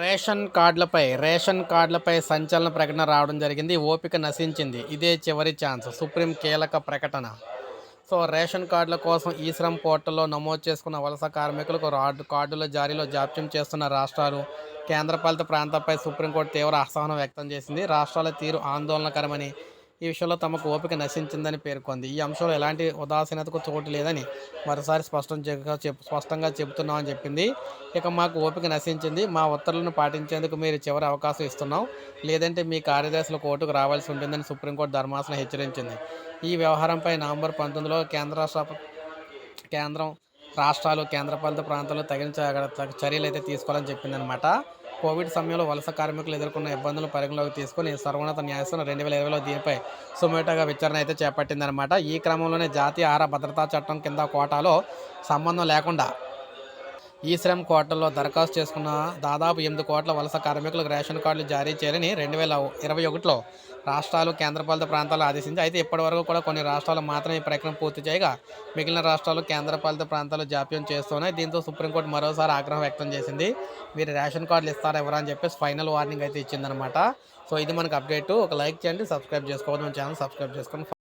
Ration కార్డులపై ration కార్డులపై సంచలన ప్రకటన రావడం జరిగింది. ఓపిక నశించింది. ఇదే చివరి ఛాన్స్. సుప్రీం కీలక ప్రకటన. సో రేషన్ కార్డుల కోసం ఈ శ్రమ్ పోర్టల్లో నమోదు చేసుకున్న వలస కార్మికులకు రాడ్ కార్డుల జారీలో జాప్యం చేస్తున్న రాష్ట్రాలు కేంద్రపాలిత ప్రాంతంపై సుప్రీంకోర్టు తీవ్ర అసహనం వ్యక్తం చేసింది. రాష్ట్రాల తీరు ఆందోళనకరమని ఈ విషయంలో తమకు ఓపిక నశించిందని పేర్కొంది. ఈ అంశంలో ఎలాంటి ఉదాసీనతకు చోటు లేదని మరోసారి స్పష్టం స్పష్టంగా చెబుతున్నామని చెప్పింది. ఇక మాకు ఓపిక నశించింది. మా ఉత్తర్వులను పాటించేందుకు మీరు చివరి అవకాశం ఇస్తున్నాం. లేదంటే మీ కార్యదర్శులు కోర్టుకు రావాల్సి ఉంటుందని సుప్రీంకోర్టు ధర్మాసనం హెచ్చరించింది. ఈ వ్యవహారంపై నవంబర్ పంతొమ్మిదిలో కేంద్ర రాష్ట్ర కేంద్రం రాష్ట్రాలు కేంద్రపాలిత ప్రాంతాల్లో తగిన చర్యలు అయితే తీసుకోవాలని చెప్పిందనమాట కోవిడ్ సమయంలో వలస కార్మికులు ఎదుర్కొన్న ఇబ్బందులు పరిగణలోకి తీసుకుని సర్వోన్నత న్యాయస్థానం రెండు వేల ఇరవైలో దీనిపై సుమేటగా విచారణ అయితే చేపట్టిందనమాట ఈ క్రమంలోనే జాతీయ ఆహార భద్రతా చట్టం కింద కోటాలో సంబంధం లేకుండా ఈ శ్రమ్ కోటల్లో దరఖాస్తు చేసుకున్న దాదాపు ఎనిమిది కోట్ల వలస కార్మికులకు రేషన్ కార్డులు జారీ చేయాలని రెండు వేల ఇరవై ఒకటిలో రాష్ట్రాలు కేంద్రపాలిత ప్రాంతాలు ఆదేశించి అయితే ఇప్పటివరకు కూడా కొన్ని రాష్ట్రాలు మాత్రమే ఈ ప్రక్రియ పూర్తి చేయగా మిగిలిన రాష్ట్రాలు కేంద్రపాలిత ప్రాంతాలు జాప్యం చేస్తున్నాయి. దీంతో సుప్రీంకోర్టు మరోసారి ఆగ్రహం వ్యక్తం చేసింది. మీరు రేషన్ కార్డులు ఇస్తారా ఎవరా అని చెప్పేసి ఫైనల్ వార్నింగ్ అయితే ఇచ్చిందనమాట సో ఇది మనకు అప్డేట్. ఒక లైక్ చేయండి సబ్స్క్రైబ్ చేసుకోవద్దు. మన ఛానల్ సబ్స్క్రైబ్ చేసుకోండి